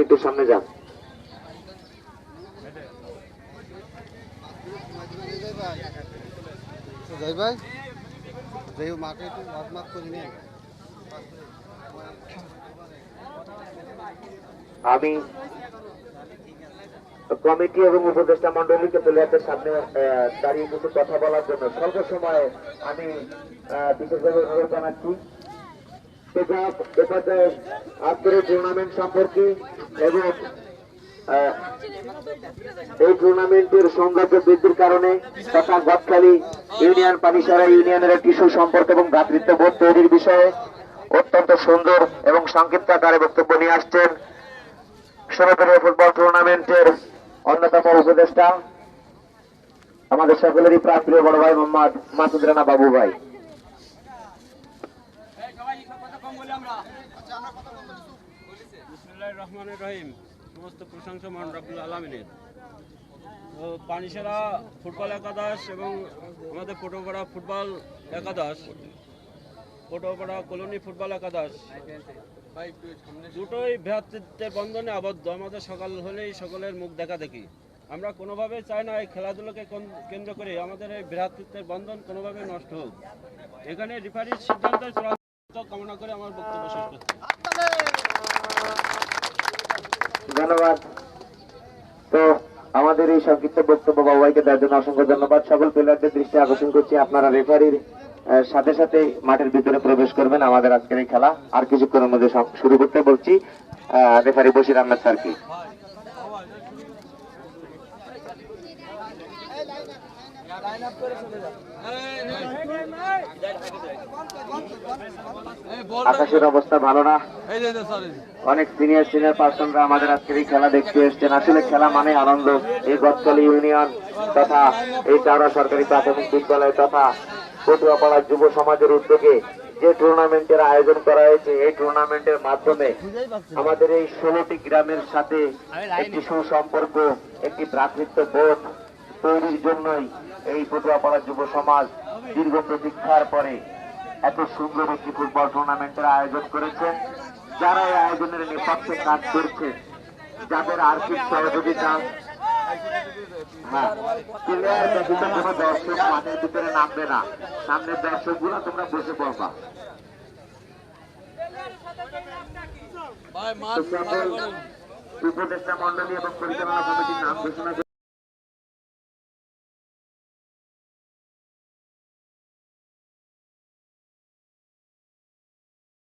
একটু সামনে যান। যাই ভাই। যাই মাকে একটু ভাত মাক করে নিয়ে আমি কমিটি এবং উপদেষ্টা মন্ডলীকে প্লেয়ারদের সামনে দাঁড়িয়ে কিছু কথা বলার জন্য স্বল্প সময়ে আমি বিশেষভাবে অনুরোধ জানাচ্ছি। পেশাব এপাশে আজকের টুর্নামেন্ট সম্পর্কে এবং এই টুর্নামেন্টের সংঘাত বৃদ্ধির কারণে তথা ইউনিয়ন পানিসারা ইউনিয়নের একটি সুসম্পর্ক এবং তৈরির বিষয়ে অত্যন্ত সুন্দর এবং সংক্ষিপ্ত আকারে বক্তব্য নিয়ে আসছেন সর্বদলীয় ফুটবল টুর্নামেন্টের অন্যতম উপদেষ্টা, আমাদের সকলেরই প্রাণপ্রিয় বড় ভাই মোহাম্মদ মাসুদ রানা বাবু ভাই বিসমুল্লাহির রহমানির রহিম সমস্ত প্রশংসা মহান রব্বুল আলমিনের পানিসেরা ফুটবল একাদশ এবং আমাদের পটোপাড়া ফুটবল একাদশ পটোপাড়া কলোনি ফুটবল একাদশ দুটোই ভ্রাতৃত্বের বন্ধনে আবদ্ধ। আমাদের সকাল হলেই সকলের মুখ দেখা দেখি। আমরা কোনোভাবেই চাই না এই খেলাধুলোকে কেন্দ্র করে আমাদের এই ভ্রাতৃত্বের বন্ধন কোনোভাবে নষ্ট হোক। এখানে রিফারির সিদ্ধান্ত কামনা করে আমার বক্তব্য শেষ করছি। ধন্যবাদ। তো আমাদের এই সংক্ষিপ্ত বক্তব্য বাবু ভাইকে দেওয়ার জন্য অসংখ্য ধন্যবাদ। সকল প্লেয়ারদের দৃষ্টি আকর্ষণ করছি। আপনারা রেফারির সাথে সাথে মাঠের ভিতরে প্রবেশ করবেন আমাদের আজকের এই খেলা। আর কিছুক্ষণের মধ্যে শুরু করতে বলছি রেফারি বসির আহমেদ স্যারকে। আকাশের অবস্থা ভালো না। অনেক সিনিয়র সিনিয়র পার্সনরা আমাদের আজকের এই খেলা দেখতে এসছেন। আসলে খেলা মানে আনন্দ। এই গতকালী ইউনিয়ন তথা এই চাওড়া সরকারি প্রাথমিক বিদ্যালয় তথা পটুয়াপাড়া যুব সমাজের উদ্যোগে যে টুর্নামেন্টের আয়োজন করা হয়েছে এই টুর্নামেন্টের মাধ্যমে আমাদের এই ষোলোটি গ্রামের সাথে একটি সুসম্পর্ক একটি ভ্রাতৃত্ব বোধ তৈরির জন্যই এই পটুয়াপাড়া যুব সমাজ দীর্ঘ প্রতীক্ষার পরে এত সুন্দর একটি ফুটবল টুর্নামেন্টের আয়োজন করেছেন যারা এই আয়োজনের নেপথ্যে কাজ করছে যাদের আর্থিক সহযোগিতা হ্যাঁ প্লেয়ার ব্যতীত কোনো দর্শক মাঠের ভিতরে নামবে না। সামনের তোমরা বসে পড়বা। উপদেষ্টা মন্ডলী এবং পরিচালনা কমিটির নাম ঘোষণা